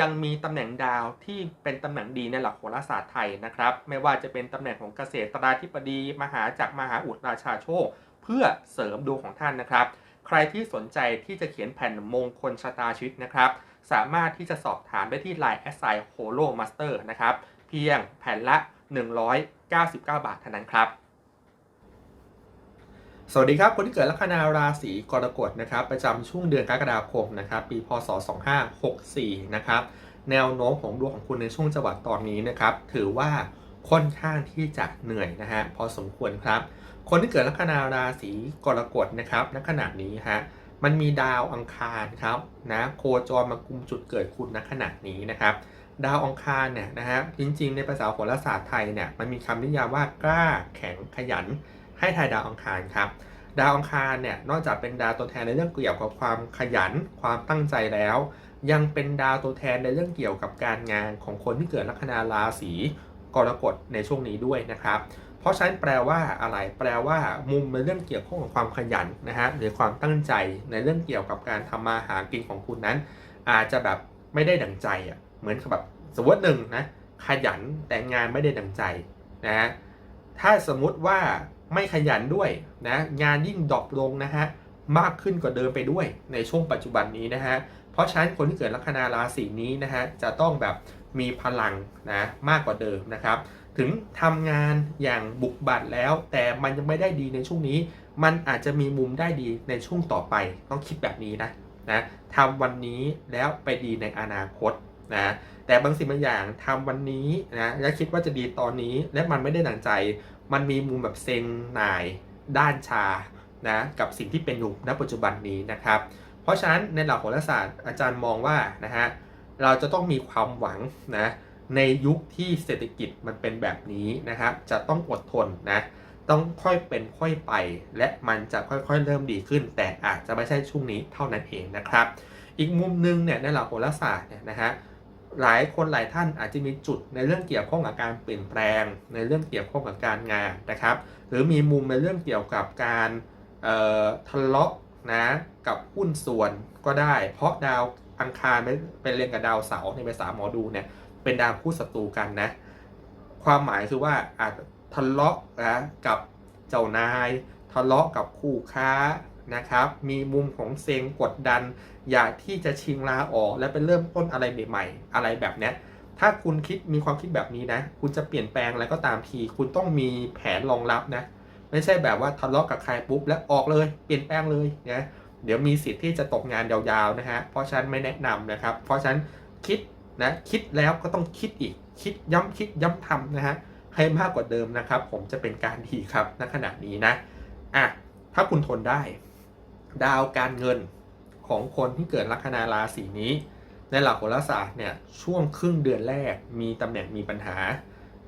ยังมีตำแหน่งดาวที่เป็นตำแหน่งดีในหลักโหราศาสตร์ไทยนะครับ ไม่ว่าจะเป็นตำแหน่งของเกษตราธิบดี มหาจักรมหาอุดราชาโชค เพื่อเสริมดวงของท่านนะครับ ใครที่สนใจที่จะเขียนแผ่นมงคลชะตาชีวิตนะครับ สามารถที่จะสอบถามได้ที่ Line แอสไซโฮโลมาสเตอร์นะครับ เพียงแผ่นละ 199 บาทเท่านั้นครับ สวัสดีครับ คนที่เกิดลัคนาราศีกรกฎนะครับ ประจำช่วงเดือนกรกฎาคมนะครับ ปีพศ 2564 นะครับ แนวโน้มของดวงของคุณในช่วงจังหวะตอนนี้นะครับ ถือว่าค่อนข้างที่จะเหนื่อยนะฮะพอสมควรครับ คนที่เกิดลัคนาราศีกรกฎนะครับณขณะนี้ฮะมันมีดาวอังคารครับนะโคจรมากุมจุดเกิดคุณณขณะนี้นะครับ ดาวอังคารเนี่ยนะฮะจริงๆ ในภาษาโหราศาสตร์ไทยเนี่ยมันมีคำนิยามว่ากล้าแข็งขยัน ให้ทายดาวอังคารครับ ดาวอังคารเนี่ยนอกจากเป็นดาวตัวแทนในเรื่องเกี่ยวกับความขยัน ความตั้งใจแล้ว ยังเป็นดาวตัวแทนในเรื่องเกี่ยวกับการงานของคนที่เกิดลัคนาราศีกรกฎในช่วงนี้ด้วยนะครับ เพราะฉะนั้นแปลว่าอะไร แปลว่า มุมในเรื่องเกี่ยวข้องกับความขยันนะฮะหรือความตั้งใจในเรื่องเกี่ยวกับการทำมาหากินของคุณนั้น อาจจะแบบไม่ได้ดังใจอะเหมือนกับแบบสมมติหนึ่งนะขยันแต่งานไม่ได้ดังใจนะฮะถ้าสมมุติว่า ไม่ขยันด้วยนะงานยิ่งดรอปลงนะฮะมากขึ้นกว่าเดิมไปด้วยในช่วงปัจจุบันนี้นะฮะเพราะฉะนั้นคนที่เกิดลัคนาราศีนี้นะฮะจะต้องแบบมีพลังนะมากกว่าเดิมนะครับ ถึงทำงานอย่างบุกบั่นแล้ว แต่มันยังไม่ได้ดีในช่วงนี้ มันอาจจะมีมุมได้ดีในช่วงต่อไปต้องคิดแบบนี้นะนะทำวันนี้แล้วไปดีในอนาคต นะแต่บางสิ่งบางอย่างทำวันนี้นะและคิดว่าจะดีตอนนี้และมันไม่ได้ดังใจ มันมีมุมแบบเซ็งหน่ายด้านชานะกับสิ่งที่เป็นอยู่ณปัจจุบันนี้นะครับ เพราะฉะนั้นในหลักโหราศาสตร์อาจารย์มองว่านะฮะเราจะต้องมีความหวังนะในยุคที่เศรษฐกิจมันเป็นแบบนี้นะครับ จะต้องอดทนนะต้องค่อยเป็นค่อยไป และมันจะค่อยๆ เริ่มดีขึ้น แต่อาจจะไม่ใช่ช่วงนี้เท่านั้นเองนะครับ อีกมุมหนึงเนี่ยในหลักโหราศาสตร์เนี่ยนะฮะ หลายคนหลายท่านอาจจะมีจุดในเรื่องเกี่ยวข้องกับการเปลี่ยนแปลง ในเรื่องเกี่ยวข้องกับการงานนะครับ หรือมีมุมในเรื่องเกี่ยวกับการทะเลาะนะกับหุ้นส่วนก็ได้ เพราะดาวอังคารเป็นเรียนกับดาวเสาร์ในภาษาหมอดูเนี่ยเป็นดาวคู่ศัตรูกันนะความหมายคือว่าอาจทะเลาะนะกับเจ้านาย ทะเลาะกับคู่ค้า นะครับ มีมุมของเซงกดดัน อยากที่จะชิงลาออก และไปเริ่มต้นอะไรใหม่ๆ อะไรแบบนี้ถ้าคุณคิดมีความคิดแบบนี้นะ คุณจะเปลี่ยนแปลงอะไรก็ตามที คุณต้องมีแผนรองรับนะ ไม่ใช่แบบว่าทะเลาะกับใครปุ๊บแล้วออกเลย เปลี่ยนแปลงเลยนะ เดี๋ยวมีสิทธิ์ที่จะตกงานยาวๆนะฮะ เพราะฉะนั้นไม่แนะนำนะครับ เพราะฉะนั้นคิดนะ คิดแล้วก็ต้องคิดอีก คิดย้ำคิดย้ำทำนะฮะ ให้มากกว่าเดิมนะครับ ผมจะเป็นการดีครับ ณ ขณะนี้นะ อะ ถ้าคุณทนได้ ดาวการเงินของคนที่เกิดลัคนาราศีนี้ ในหลักโหราศาสตร์เนี่ยช่วงครึ่งเดือนแรกมีตำแหน่งมีปัญหา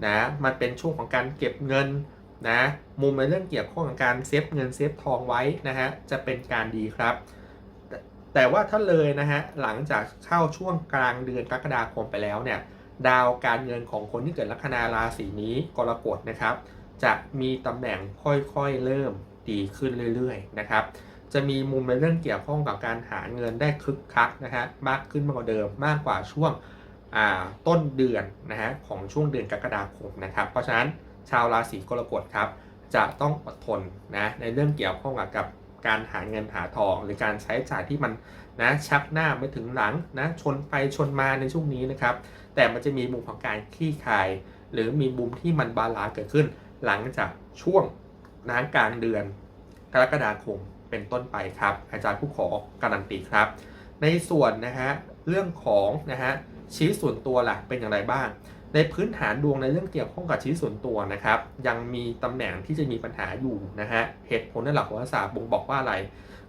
นะมันเป็นช่วงของการเก็บเงินนะมุมในเรื่องเกี่ยวข้องกับการเซฟเงินเซฟทองไว้นะฮะจะเป็นการดีครับ แต่แต่ว่าถ้าเลยนะฮะหลังจากเข้าช่วงกลางเดือนกรกฎาคมไปแล้วเนี่ยดาวการเงินของคนที่เกิดลัคนาราศีนี้กรกฎนะครับ จะมีตำแหน่งค่อยๆเริ่มดีขึ้นเรื่อยๆนะครับ จะมีมุมในเรื่องเกี่ยวข้องกับการหาเงินได้คึกคักนะฮะมากขึ้นมากกว่าเดิมมากกว่าช่วงต้นเดือนนะฮะของช่วงเดือนกรกฎาคมนะครับ เพราะฉะนั้นชาวราศีกรกฎครับ จะต้องอดทนนะในเรื่องเกี่ยวข้องกับการหาเงินหาทอง หรือการใช้จ่ายที่มันนะชักหน้าไม่ถึงหลังนะชนไปชนมาในช่วงนี้นะครับ แต่มันจะมีมุมของการคลี่คลาย หรือมีมุมที่มันบาลานซ์เกิดขึ้น หลังจากช่วงนะกลางเดือน รกฎาคมเป็นต้นไปครับ อาจารย์ผู้ขอการันตีครับ ในส่วนนะฮะเรื่องของนะฮะชีวิตส่วนตัวล่ะเป็นอย่างไรบ้าง ในพื้นฐานดวงในเรื่องเกี่ยวข้องกับชีวิตส่วนตัวนะครับ ยังมีตำแหน่งที่จะมีปัญหาอยู่นะฮะเหตุผลในหลักโหราศาสตร์บ่งบอกว่าอะไร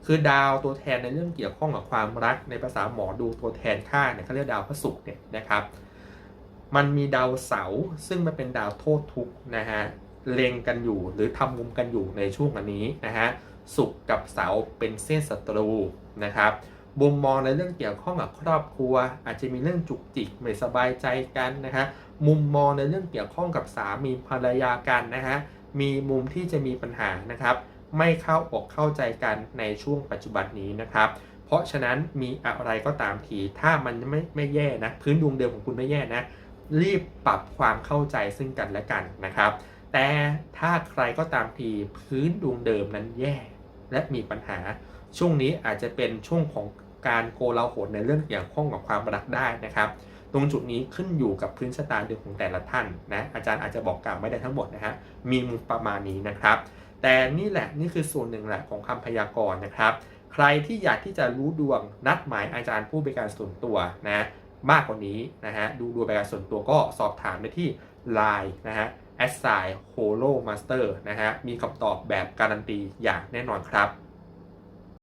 คือดาวตัวแทนในเรื่องเกี่ยวข้องกับความรักในภาษาหมอดูตัวแทนค่าเนี่ยเขาเรียกดาวพระศุกร์เนี่ยนะครับมันมีดาวเสาร์ซึ่งมันเป็นดาวโทษทุกข์นะฮะ เล็งกันอยู่ หรือทำมุมกันอยู่ในช่วงอันนี้นะฮะสุขกับเสาเป็นเส้นศัตรูนะครับมุมมองในเรื่องเกี่ยวข้องกับครอบครัว อาจจะมีเรื่องจุกจิกไม่สบายใจกันนะฮะมุมมองในเรื่องเกี่ยวข้องกับสามีภรรยากันนะฮะมีมุมที่จะมีปัญหานะครับ ไม่เข้าอกเข้าใจกันในช่วงปัจจุบันนี้นะครับ เพราะฉะนั้นมีอะไรก็ตามทีถ้ามันไม่ไม่แย่นะพื้นดวงเดิมของคุณไม่แย่นะรีบปรับความเข้าใจซึ่งกันและกันนะครับ แต่ถ้าใครก็ตามทีพื้นดวงเดิมนั้นแย่ และมีปัญหาช่วงนี้อาจจะเป็นช่วงของการโกลาหลในเรื่องเกี่ยวข้องกับความรักได้นะครับ ตรงจุดนี้ขึ้นอยู่กับพื้นชะตาเดิมของแต่ละท่านนะอาจารย์อาจจะบอกกล่าวไม่ได้ทั้งหมดนะฮะมีมุมประมาณนี้นะครับ แต่นี่แหละนี่คือส่วนหนึ่งแหละของคำพยากรณ์นะครับ ใครที่อยากที่จะรู้ดวงนัดหมายอาจารย์ผู้บริการส่วนตัวนะมากกว่านี้นะฮะดูดวงบริการส่วนตัวก็สอบถามไปที่ Line นะฮะ a s s i g n Holo Master นะฮะมีคำตอบแบบการันตีอย่างแน่นอนครับ